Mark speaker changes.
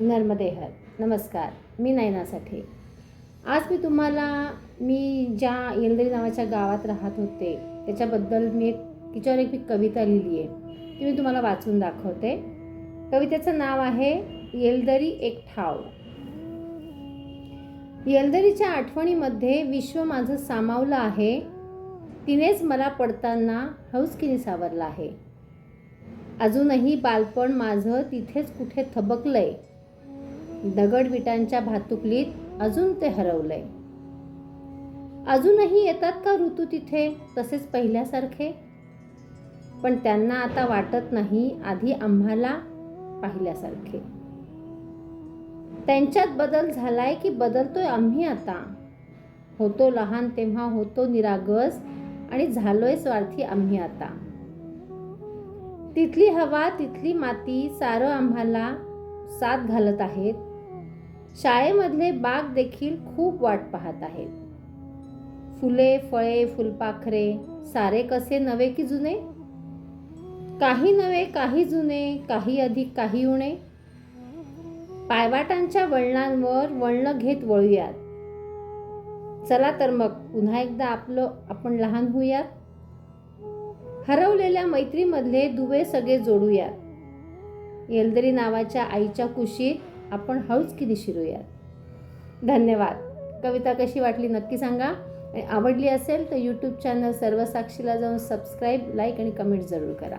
Speaker 1: नर्मदेहर नमस्कार मी नयना साठे. आज मी तुम्हाला मी ज्या येलदरी नावाच्या गावात राहत होते त्याच्याबद्दल मी एक तिच्यावर एक मी कविता लिहिली आहे. ती मी तुम्हाला वाचून दाखवते. कवितेचं नाव आहे येलदरी एक ठाव. येलदरीच्या आठवणीमध्ये विश्व माझं सामावलं आहे. तिनेच मला पडताना हौसकिनी सावरलं आहे. अजूनही बालपण माझं तिथेच कुठे थबकलंय. दगडविटांच्या भातुकलीत अजून ते हरवलंय. अजूनही येतात का ऋतू तिथे? तसेच पहिल्यासारखे? पण त्यांना आता वाटत नाही आधी आम्हाला पाहिल्यासारखे. त्यांच्यात बदल झालाय की बदलतोय आम्ही आता? होतो लहान तेव्हा होतो निरागस आणि झालोय स्वार्थी आम्ही आता. तिथली हवा तिथली माती सारं आम्हाला साथ घालत आहेत. शाळेमधले बाग देखील खूप वाट पाहत आहेत. फुले फळे फुलपाखरे सारे कसे नवे की जुने? काही नवे काही जुने काही अधिक काही उणे. पायवाटांच्या वळणांवर वळणं घेत वळूयात. चला तर मग पुन्हा एकदा आपलं आपण लहान होऊयात. हरवलेल्या मैत्रीमधले दुवे सगळे जोडूयात. येलदरी नावाच्या आईच्या कुशीत आपण हळूच किती शिरूयात? धन्यवाद. कविता कशी वाटली नक्की सांगा. आणि आवडली असेल तर यूट्यूब चॅनल सर्व साक्षीला जाऊन सबस्क्राईब लाईक आणि कमेंट जरूर करा.